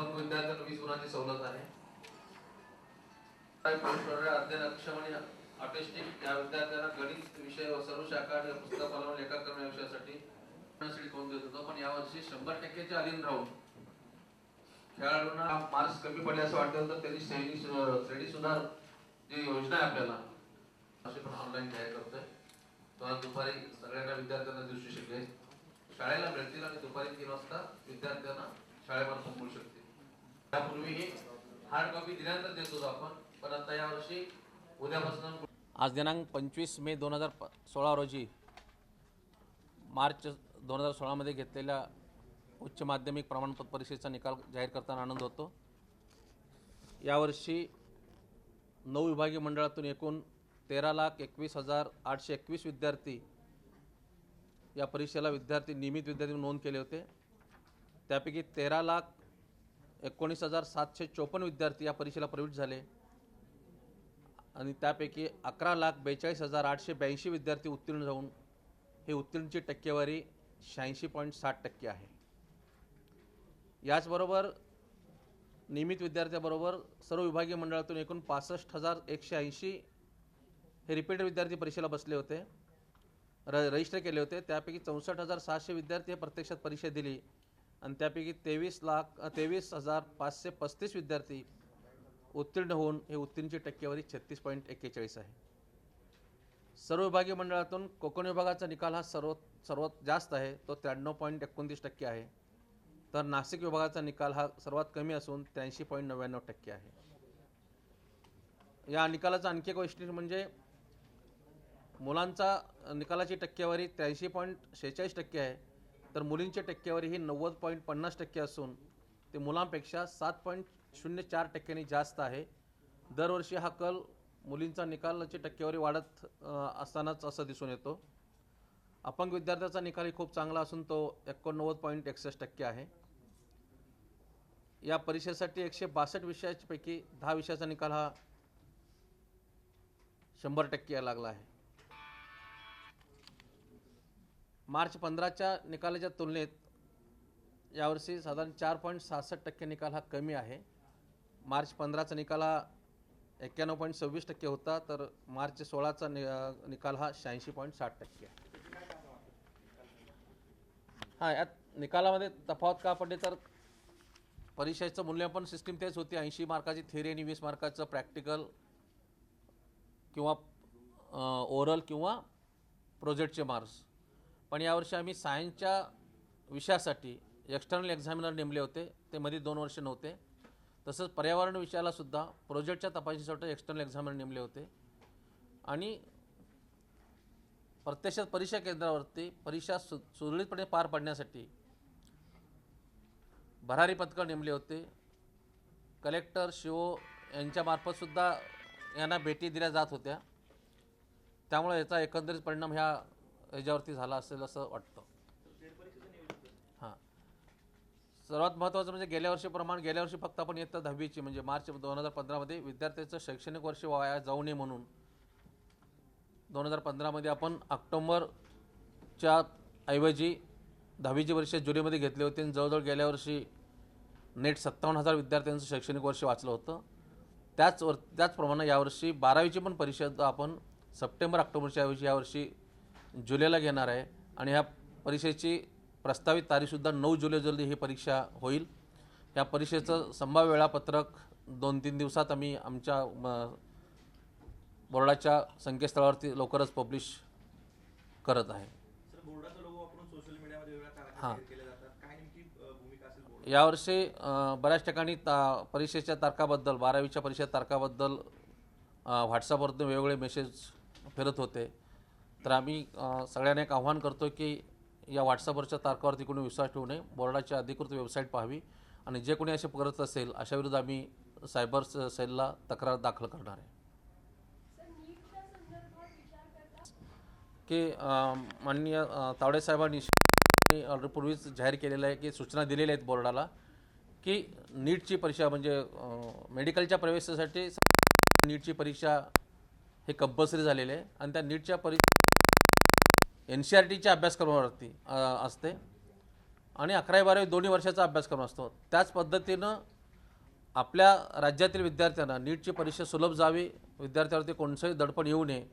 अपंग विद्यार्थ्यांना वीस गुणांची सवलत आहे. अध्ययन अक्षम आणि ऑटिस्टिक या विद्यार्थ्यांना गणित विषय व सर्व शाखा आणि पुस्तक बनवून लेखाकरण या विषयासाठी कोण देत होतो? पण यावर्षी शंभर टक्क्याच्या अधीन राहून खेळाडूंना मार्क्स कमी पडले असं वाटतं तर त्यांनी श्रेणी श्रेणी सुधार जी योजना आहे आपल्याला अशी पण ऑनलाईन तयार करतोय. तो आज दुपारी सगळ्यांना विद्यार्थ्यांना दिवशी शिकले. शाळेला मिळतील आणि दुपारी तीन वाजता विद्यार्थ्यांना शाळेमार्फत मिळू शकतील. त्यापूर्वी हार्ड कॉपी दिल्यानंतर देत होतो आपण. पण आता यावर्षी उद्यापासून आज दिनांक पंचवीस मे दोन हजार प सोळा रोजी मार्च दोन हजार सोळामध्ये घेतलेल्या उच्च माध्यमिक प्रमाणपत्र परीक्षेचा निकाल जाहीर करताना आनंद होतो. यावर्षी नऊ विभागीय मंडळातून एकूण तेरा लाख एकवीस हजार आठशे एकवीस विद्यार्थी या परीक्षेला विद्यार्थी नियमित विद्यार्थी नोंद केले होते. त्यापैकी तेरा लाख एकोणीस हजार सातशे चोपन्न विद्यार्थी या परीक्षेला प्रवेश झाले. आणि त्यापैकी अकरा लाख बेचाळीस हजार आठशे ब्याऐंशी विद्यार्थी उत्तीर्ण जाऊन हे उत्तीर्णची टक्केवारी शहाऐंशी पॉईंट साठ टक्के आहे. याचबरोबर नियमित विद्यार्थ्याबरोबर सर्व विभागीय मंडळातून एकूण पासष्ट हजार एकशे ऐंशी हे रिपीटेड विद्यार्थी परीक्षेला बसले होते. र रजिस्टर केले होते. त्यापैकी चौसष्ट हजार सहाशे विद्यार्थी हे प्रत्यक्षात परीक्षा दिली. आणि त्यापैकी तेवीस लाख तेवीस हजार पाचशे पस्तीस विद्यार्थी उत्तीर्ण होऊन हे उत्तीर्णची टक्केवारी छत्तीस पॉईंट एक्केचाळीस आहे. सर्व विभागीय मंडळातून कोकण विभागाचा निकाल हा सर्व सर्वात जास्त आहे. तो त्र्याण्णव पॉईंट एकोणतीस टक्के आहे. तर नाशिक विभागाचा निकाल हा सर्वात कमी असून त्र्याऐंशी पॉईंट नव्याण्णव टक्के आहे. या निकालाचं आणखी एक वैशिष्ट्य म्हणजे मुलांचा निकालाची टक्केवारी त्र्याऐंशी पॉईंट शेहेचाळीस टक्के आहे. तर मुलींची टक्केवारी ही नव्वद पॉईंट पन्नास टक्के असून ते मुलांपेक्षा सात पॉईंट शून्य चार टक्क्यांनी जास्त आहे. दरवर्षी हा कल मुलींचा निकालाची टक्केवारी वाढत असतानाच असं दिसून येतो. अपंग विद्यार्थ्याचा निकालही खूप चांगला असून तो एकोणनव्वद पॉईंट एकसष्ट टक्के आहे. या परीक्षेसाठी एकशे बासष्ट विषयापैकी दहा विषयाचा निकाल हा शंभर टक्के लागला आहे. मार्च पंधराच्या निकालाच्या तुलनेत यावर्षी साधारण चार पॉईंट सहासष्ट टक्के निकाल हा कमी आहे. मार्च पंधराचा निकाल हा एक्क्याण्णव पॉईंट सव्वीस टक्के होता तर मार्च सोळाचा नि निकाल हा शहाऐंशी पॉईंट साठ टक्के आहे. हां यात निकालामध्ये तफावत का पडली? तर परीक्षेचं मूल्यांकन सिस्टीम तेच होती. ऐंशी मार्काची थेरी आणि वीस मार्काचं प्रॅक्टिकल किंवा ओरल किंवा प्रोजेक्टचे मार्क्स पण यावर्षी आम्ही सायन्सच्या विषयासाठी एक्सटर्नल एक्झामिनर नेमले होते. ते मध्ये दोन वर्ष नव्हते. तसंच पर्यावरण विषयालासुद्धा प्रोजेक्टच्या तपासणीसाठी एक्सटर्नल एक्झामिनर नेमले होते. आणि प्रत्यक्षात परीक्षा केंद्रावरती परीक्षा सु सुरळीतपणे पार पाडण्यासाठी भरारी पथकं नेमले होते. कलेक्टर शिओ यांच्यामार्फतसुद्धा यांना भेटी दिल्या जात होत्या. त्यामुळे याचा एकंदरीत परिणाम ह्या याच्यावरती झाला असेल असं वाटतं. हां. सर्वात महत्त्वाचं म्हणजे गेल्या वर्षीप्रमाणे गेल्या वर्षी फक्त आपण इयत्ता दहावीची म्हणजे मार्च दोन हजार पंधरामध्ये विद्यार्थ्याचं शैक्षणिक वर्ष वाया जाऊ नये म्हणून. दोन हजार पंधरामध्ये आपण ऑक्टोंबरच्या ऐवजी दहावीचे वर्ष जुलैमध्ये घेतले होते आणि जवळजवळ गेल्या वर्षी नेट सत्तावन्न हजार विद्यार्थ्यांचं शैक्षणिक वर्ष वाचलं होतं. त्याच वर त्याचप्रमाणे यावर्षी बारावीची पण परिषद आपण सप्टेंबर ऑक्टोबरच्या ऐवजी यावर्षी जुलैला घेणार आहे. आणि ह्या परीक्षेची प्रस्तावित तारीखसुद्धा नऊ जुलै जल्दी ही परीक्षा होईल. या परीक्षेचं संभाव्य वेळापत्रक दोन तीन दिवसात आम्ही आमच्या म, बोर्डाच्या संकेतस्थळावरती लवकरच पब्लिश करत आहे. हां. यावर्षी बऱ्याच ठिकाणी ता परीक्षेच्या तारखाबद्दल बारावीच्या परीक्षेच्या तारखाबद्दल व्हॉट्सअपवरती वेगवेगळे मेसेज फिरत होते. तर आम्ही सगळ्यांना एक आव्हान करतो की या व्हॉट्सअपवरच्या तारखावरती कोणी विश्वास ठेवू नये बोर्डाची अधिकृत वेबसाईट पाहावी आणि जे कोणी असे करत असेल अशा विरुद्ध आम्ही सायबर स- सेलला तक्रार दाखल करणार आहे. की माननीय तावडेसाहेबांनी तावडे साहेबांनी ऑर्डर पूर्वीच जाहीर केलेलं आहे की सूचना दिलेल्या आहेत बोर्डाला की नीटची परीक्षा म्हणजे मेडिकलच्या प्रवेशासाठी नीटची परीक्षा हे कंपल्सरी झालेले आहे आणि त्या नीटच्या परीक्षा एन सी आर टीच्या अभ्यासक्रमावरती असते. आणि अकरावी बारावी दोन्ही वर्षाचा अभ्यासक्रम असतो. त्याच पद्धतीनं आपल्या राज्यातील विद्यार्थ्यांना नीटची परीक्षा सुलभ जावी विद्यार्थ्यावरती कोणतंही दडपण येऊ नये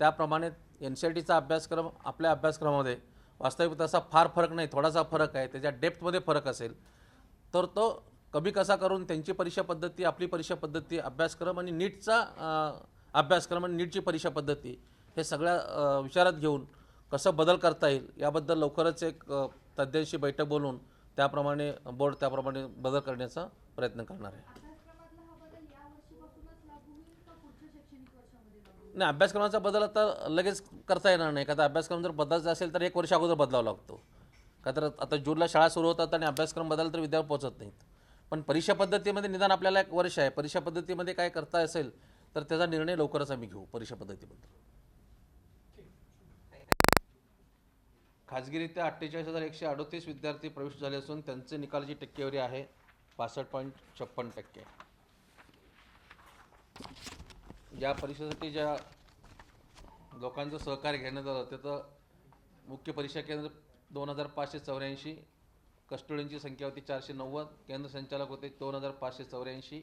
त्याप्रमाणे एन सी आर टीचा अभ्यासक्रम आपल्या अभ्यासक्रमामध्ये वास्तविक तसा फार फरक नाही थोडासा फरक आहे त्याच्या डेप्थमध्ये फरक असेल तर तो कमी कसा करून त्यांची परीक्षा पद्धती आपली परीक्षा पद्धती अभ्यासक्रम आणि नीटचा अभ्यासक्रम आणि नीटची परीक्षा पद्धती हे सगळ्या विचारात घेऊन कसं बदल करता येईल याबद्दल लवकरच एक तज्ज्ञांशी बैठक बोलून त्याप्रमाणे बोर्ड त्याप्रमाणे बदल करण्याचा प्रयत्न करणार आहे. नाही अभ्यासक्रमाचा बदल आता लगेच करता येणार नाही. का तर अभ्यासक्रम जर बदलायचा असेल तर एक वर्ष अगोदर बदलावा लागतो. का तर आता जूनला शाळा सुरू होतात आणि अभ्यासक्रम बदल तर विद्यार्थी पोहोचत नाहीत. पण परीक्षा पद्धतीमध्ये निदान आपल्याला एक वर्ष आहे. परीक्षा पद्धतीमध्ये काय करता असेल तर त्याचा निर्णय लवकरच आम्ही घेऊ परीक्षा पद्धतीबद्दल खाजगीरित्या अठ्ठेचाळीस हजार एकशे अडतीस विद्यार्थी प्रवेश झाले असून त्यांचे निकालाची टक्केवारी आहे पासष्ट पॉईंट छप्पन टक्के. या परीक्षेसाठी ज्या लोकांचं सहकार्य घेण्यात आलं त्याचं मुख्य परीक्षा केंद्र दोन हजार पाचशे चौऱ्याऐंशी कस्टोडींची संख्या होती चारशे नव्वद केंद्र संचालक होते दोन हजार पाचशे चौऱ्याऐंशी